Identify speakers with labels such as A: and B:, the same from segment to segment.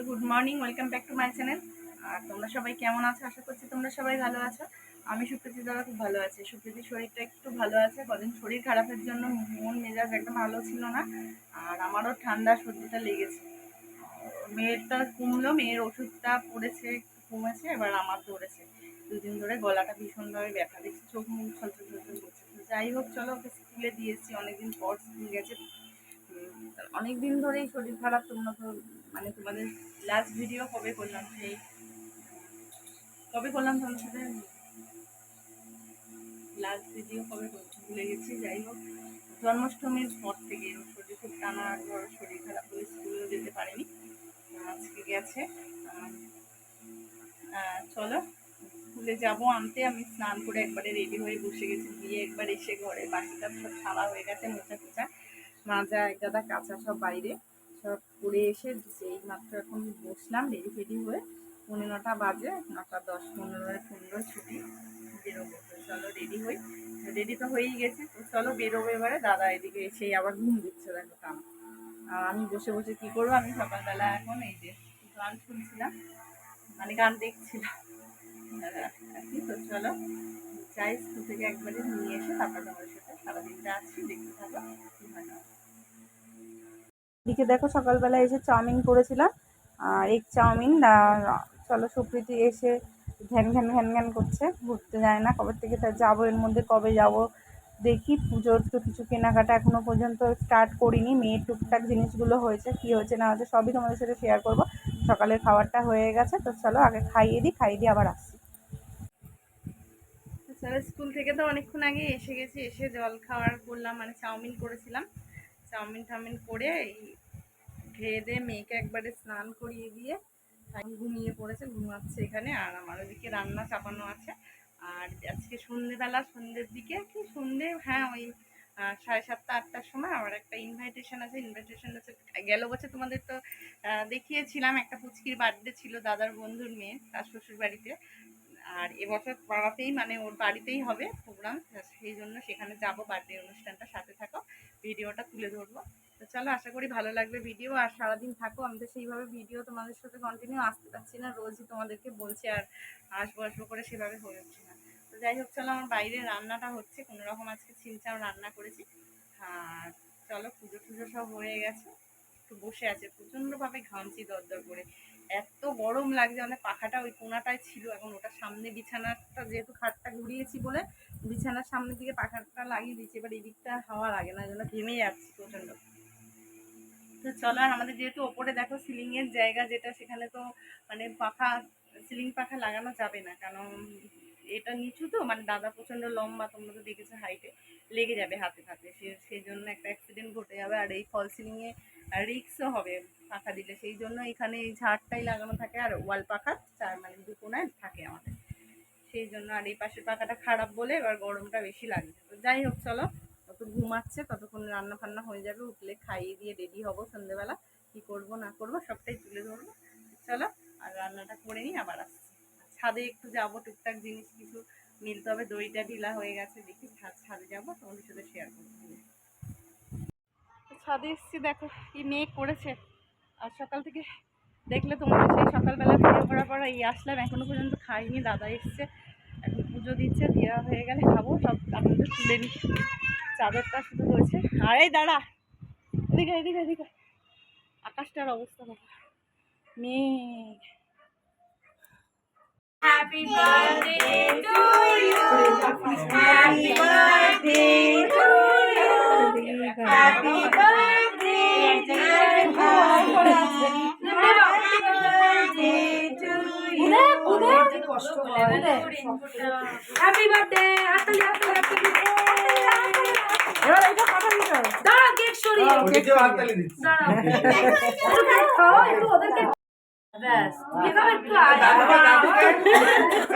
A: Hello, good morning, welcome back to my channel. আর তোমরা সবাই কেমন আছো? আশা করছি তোমরা সবাই ভালো আছো। আমি সুপ্রীতি, দাদা খুব ভালো আছি। সুপ্রীতির শরীরটা একটু ভালো আছে। কদিন শরীর খারাপের জন্য মন মেজাজ একদম ভালো ছিল না। আর আমারও ঠান্ডা সর্দিটা লেগেছে। মেয়েরটা কমলো, মেয়ের ওষুধটা পড়েছে কমেছে, এবার আমার ধরেছে। দুদিন ধরে গলাটা ভীষণভাবে ব্যথা। দেখছি চোখ মুখ ছলছল ছলছল করছে। তো যাই হোক, চলো ওকে স্কুলে দিয়েছি অনেকদিন পর স্কুল গেছে। অনেক দিন ধরেই শরীর খারাপ, তোমরা তো মানে তোমাদের লাস্ট ভিডিও কবে করলাম? সেই কবে করলাম তোমার সাথে? লাস্ট ভিডিও কবে ভুলে গেছি, যাই হোক। জন্মাষ্টমীর পর থেকে শরীর খুব টানা আর শরীর খারাপ বলে স্কুলেও যেতে পারেনি। আজকে গেছে। চলো স্কুলে যাব আনতে। আমি স্নান করে একবারে রেডি হয়ে বসে গেছি। দিয়ে একবার এসে ঘরে বাকি কাজ সব সারা হয়ে গেছে মোচা টোচা মাজা এক গাদা কাঁচা সব বাইরে। সব করে এসে সেই মাত্র এখন বসলাম রেডি ফেডি হয়ে পৌনে নটা বাজে, নটা দশ, পনেরো পনেরো ছুটি, বেরোবো। চলো রেডি হই। রেডি তো হয়েই গেছে। তো চলো বেরোবো এবারে। দাদা এদিকে এসেই আবার ঘুম দিচ্ছে, দেখো কাম। আমি বসে বসে কী করব? আমি সকালবেলা এখন এই যে গান শুনছিলাম মানে গান দেখছিলাম। আর কি তো, চলো। যাই, স্কুল থেকে একবারে নিয়ে এসে তারপর তোমাদের সাথে সারাদিনটা আছি, দেখতে থাকো। কি এদিকে দেখো সকালবেলা এসে চাউমিন করেছিলাম, আর এগ চাউমিন চলো সুপ্রীতি এসে ঘ্যান ঘ্যান ঘ্যান ঘ্যান করছে, ঘুরতে যায় না কবে থেকে তা যাব, এর মধ্যে কবে যাব, দেখি পুজোর তো কিছু কেনাকাটা এখনও পর্যন্ত স্টার্ট করিনি, মেয়ের টুকটাক জিনিসগুলো হয়েছে, কী হয়েছে না হয়েছে সবই তোমাদের সাথে শেয়ার করব, সকালের খাবারটা হয়ে গেছে, তো চলো আগে খাইয়ে দিই, খাইয়ে দিয়ে আবার আসছি। চলো, স্কুল থেকে তো অনেকক্ষণ আগে এসে গেছি, এসে জল খাওয়ার করলাম মানে চাউমিন করেছিলাম চাউমিন টাউমিন করে এই খেয়ে দিয়ে মেয়েকে একবারে স্নান করিয়ে দিয়ে ঘুমিয়ে পড়েছে, ঘুমাচ্ছে এখানে। আর আমার ওদিকে রান্না চাপানো আছে। আর আজকে সন্ধেবেলা সন্ধ্যের দিকে কি সন্ধে? হ্যাঁ ওই সাড়ে সাতটা, আটটার সময় আমার একটা ইনভাইটেশন আছে। ইনভাইটেশন আছে গেল বছর তোমাদের তো দেখিয়েছিলাম, একটা পুচকির বার্থডে ছিল দাদার বন্ধুর মেয়ে তার শ্বশুর বাড়িতে আর এবছর পাড়াতেই মানে ওর বাড়িতেই হবে প্রোগ্রাম সেই জন্য সেখানে যাব বার্থডে অনুষ্ঠানটা সাথে থাকো ভিডিওটা তুলে ধরবো। তো চলো, আশা করি ভালো লাগবে ভিডিও আর সারাদিন থাকো। আমি তো সেইভাবে ভিডিও তোমাদের সাথে কন্টিনিউ আসতে পারছি না, রোজই তোমাদেরকে বলছি আর আসব আসব করে সেভাবে হয়ে উঠছে না। তো যাই হোক, চলো, আমার বাইরে রান্নাটা হচ্ছে, কোনো রকম আজকে ছিমচাম রান্না করেছি। আর চলো পুজো টুজো সব হয়ে গেছে। একটু বসে আছে, প্রচণ্ডভাবে ঘামছি দরদর করে। এত গরম লাগছে মানে পাখাটা ওই কোনাটায় ছিল, এখন ওটা সামনে বিছানাটা যেহেতু খাটটা ঘুরিয়েছি বলে বিছানার সামনের দিকে পাখাটা লাগিয়ে দিয়েছি, এবার এই দিকটা হাওয়া লাগে না জন্য ঘেমে যাচ্ছি প্রচণ্ড। তো চলো, আর আমাদের যেহেতু ওপরে দেখো সিলিংয়ের জায়গা যেটা, সেখানে তো মানে পাখা সিলিং পাখা লাগানো যাবে না, কারণ এটা নিচু তো মানে দাদা প্রচণ্ড লম্বা, তোমরা তো দেখেছ হাইটে লেগে যাবে হাতে হাতে। সে সেই জন্য একটা অ্যাক্সিডেন্ট ঘটে যাবে, আর এই ফল সিলিংয়ে রিক্সও হবে পাখা দিলে। সেই জন্য এখানে এই ঝাড়টাই লাগানো থাকে আর ওয়াল পাখা, চার মানে দু কোনায় থাকে আমাদের। সেই জন্য আর এই পাশের পাখাটা খারাপ বলে এবার গরমটা বেশি লাগে। তো যাই হোক, চলো। তত ঘুমাচ্ছে ততক্ষণ রান্না ফান্না হয়ে যাবে, উঠলে খাইয়ে দিয়ে রেডি হব সন্ধ্যেবেলা কী করব, না করব, সবটাই তুলে ধরবো। চলো, আর রান্নাটা করে নিই, আবার আসছি। ছাদে একটু যাব, টুকটাক জিনিস কিছু মিলতে হবে। দইটা ঢিলা হয়ে গেছে, দেখি ছাদ যাব, তোমাদের সাথে শেয়ার করব ছাদে এসছি, দেখো কি মেঘ করেছে। আর সকাল থেকে দেখলে তোমাদের সেই সকালবেলা ভিডিও করার পর এই আসলাম, এখনও পর্যন্ত খাইনি, দাদা এসছে। এখন পুজো দিচ্ছে, দেওয়া হয়ে গেলে খাব, সব আপনাদের তুলে নিই। চাদরটা শুধু হয়েছে আর এই দাঁড়া, এদিকে এদিকে এদিকে। আকাশটার অবস্থা দেখো। মেঘ।
B: Happy birthday to you. Happy birthday Happy birthday. হাততালি, হাততালি, হাততালি।
A: এবার এটা কথা দিতে হবে
B: দাঁড়াও, কেক সরিয়ে।
C: ওদিকেও হাততালি দিচ্ছে।
B: দাঁড়াও। একটু কেক ওদেরকে ব্যাস তুমি খাও একটু
C: দাদুকে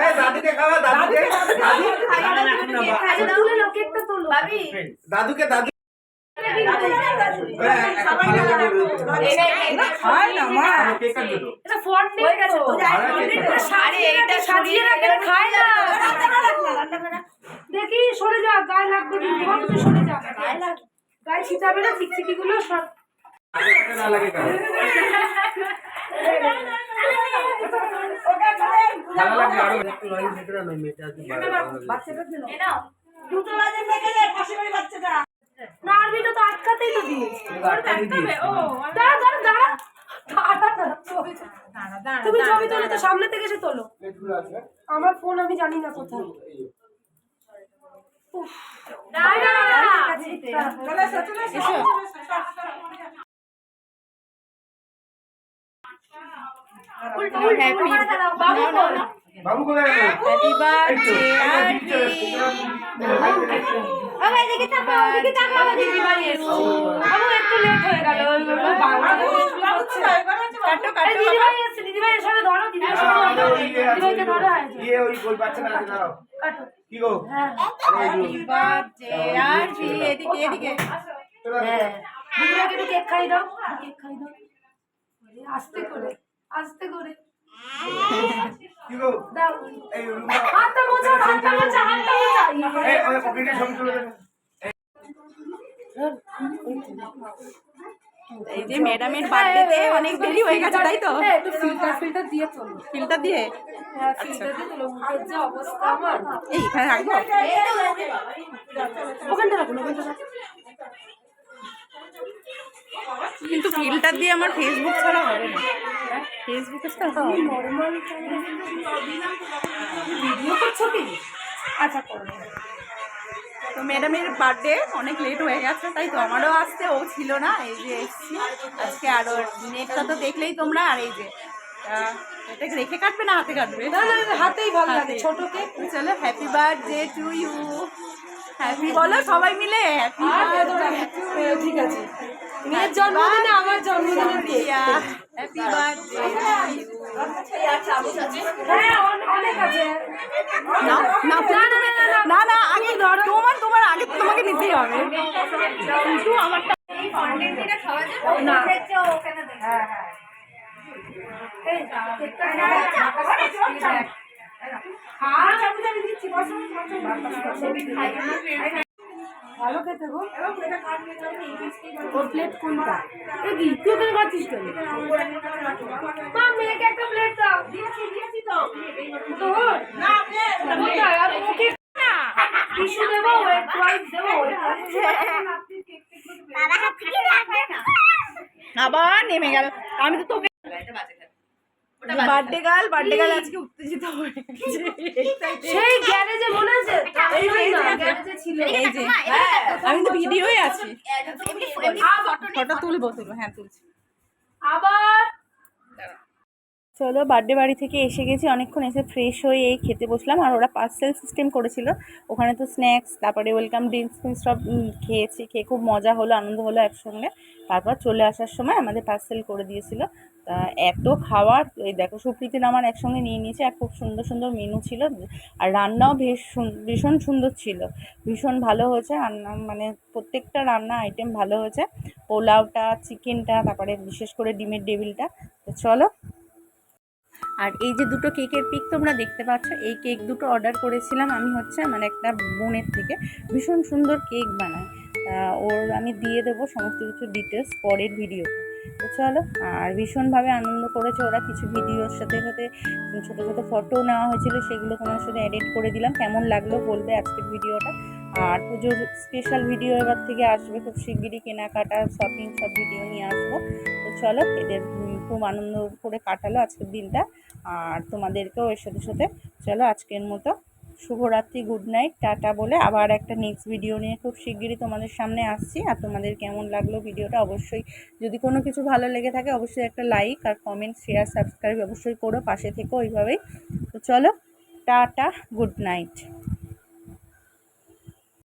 C: এই দাদুকে খাওয়া দাদুকে দাদু
B: আচ্ছা, তুলে নাও, কেকটা তোলো।
C: দাদুকে
B: দেখি সরে যা গায়ে লাগবে সরে যা গায়ে ছিটাবে না চিকচিকি গুলো সব
C: ভালো
B: দুটো বাজে থেকে পাশে বাচ্চাটা না আরবিটা তো আটকাতেই তো দিয়েছে। দাঁড়া দাঁড়া। তুমি ছবি তোলো তো সামনে থেকে এসে তোলো। আমার ফোন আমি জানি না কোথায়। বাবু
A: হ্যাপি বার্থডে
B: হয়ে হ্যাঁ, হ্যাঁ, হ্যাঁ। কেক খাই দাও, কেক খাই দাও। আস্তে করে, আস্তে করে।
C: এই
A: যে ম্যাডামের বার্থডেতে অনেক দেরি হয়ে গেছে তাই তো
B: হ্যাঁ, ফিল্টার ফিল্টার দিয়ে তোলো
A: ফিল্টার দিয়ে
B: হ্যাঁ ফিল্টার দিয়ে তোলো মুখের যে অবস্থা আমার
A: এই এখানে রাখব
B: ওখানটা রাখুন ওখানটা রাখুন
A: কিন্তু ফিল্টার দিয়ে আমার ফেসবুক ছাড়া হবে না ফেসবুকে তো
B: নর্মাল ভিডিও করছ কি? আচ্ছা
A: তো ম্যাডামের বার্থডে অনেক লেট হয়ে গেছে তাই তো আমারও আসতে ও ছিল না এই যে এসছি। আজকে আরও নেটটা তো দেখলেই তোমরা আর এই যে এটা রেখে কাটবে না হাতে কাটবে?
B: না, হাতেই ভালো লাগে। ছোট কেক
A: চলো happy birthday to you happy বলো সবাই মিলে? হ্যাপি
B: ঠিক আছে। মেয়ের জন্মদিনে আমার জন্মদিনের কেক
A: হ্যাপি
B: হ্যাঁ
A: না না আগে তোমার তোমার আগে তোমাকে নিতেই হবে। কিন্তু আমারটা
B: না। ভালো খেতে গো ওর প্লেট কোনটা তুই ওখানে খাচ্ছিস কেন মা মেয়েকে একটা প্লেট দাও দিয়েছি দিয়েছি তো তোর না ওকে না টিস্যু দেবো ওয়েট ওয়াইপ দেবো
A: আবার নেমে গেল আমি তো তোকে বার্থডে গার্ল বার্থডে গার্ল আজকে উত্তেজিত হয়ে
B: সেই গ্যারেজে মনে আছে গ্যারেজে ছিল
A: এই যে আমি তো ভিডিওই আছি ফটো তুলবো তুলবো হ্যাঁ তুলছি
B: আবার
A: চলো বার্থডে বাড়ি থেকে এসে গেছি। অনেকক্ষণ এসে ফ্রেশ হয়ে এই খেতে বসলাম। আর ওরা পার্সেল সিস্টেম করেছিল। ওখানে তো স্ন্যাক্স তারপরে ওয়েলকাম ড্রিঙ্কস ফিঙ্কস সব খেয়েছি। খেয়ে খুব মজা হলো, আনন্দ হলো একসঙ্গে। তারপর চলে আসার সময় আমাদের পার্সেল করে দিয়েছিল। তা এত খাওয়ার এই দেখো সুপ্রীতির আমার একসঙ্গে নিয়ে নিয়েছে। আর খুব সুন্দর সুন্দর মেনু ছিল। আর রান্নাও সুন- ভীষণ সুন্দর ছিল। ভীষণ ভালো হয়েছে। রান্না মানে প্রত্যেকটা রান্না আইটেম ভালো হয়েছে। পোলাওটা চিকেনটা তারপরে বিশেষ করে ডিমের ডেভিলটা তো চলো আর এই যে দুটো কেকের পিক তোমরা দেখতে পাচ্ছ, এই কেক দুটো অর্ডার করেছিলাম আমি হচ্ছে মানে একটা বোনের থেকে। ভীষণ সুন্দর কেক বানায়। ওর আমি দিয়ে দেবো সমস্ত কিছু ডিটেলস পরের ভিডিও তো। চলো, আর ভীষণভাবে আনন্দ করেছে ওরা। কিছু ভিডিওর সাথে সাথে ছোটো ছোটো ফটো নেওয়া হয়েছিল, সেগুলো তোমার সাথে এডিট করে দিলাম। কেমন লাগল বলবে আজকের ভিডিওটা আর পুজোর স্পেশাল ভিডিও এবার থেকে আসবে খুব শিগগিরই কেনাকাটা শপিং সব ভিডিও নিয়ে আসব। তো চলো, এদের খুব আনন্দ করে কাটালো আজকের দিনটা। আর তোমাদেরকেও এর সাথে সাথে চলো আজকের মতো। শুভরাত্রি, গুড নাইট, টাটা বলে আবার একটা নেক্সট ভিডিও নিয়ে খুব শিগগিরই তোমাদের সামনে আসছি। আর তোমাদের কেমন লাগল ভিডিওটা অবশ্যই যদি কোনো কিছু ভালো লেগে থাকে অবশ্যই একটা লাইক আর কমেন্ট শেয়ার সাবস্ক্রাইব অবশ্যই করো, পাশে থেকো ওইভাবেই। তো চলো, টাটা, গুড নাইট।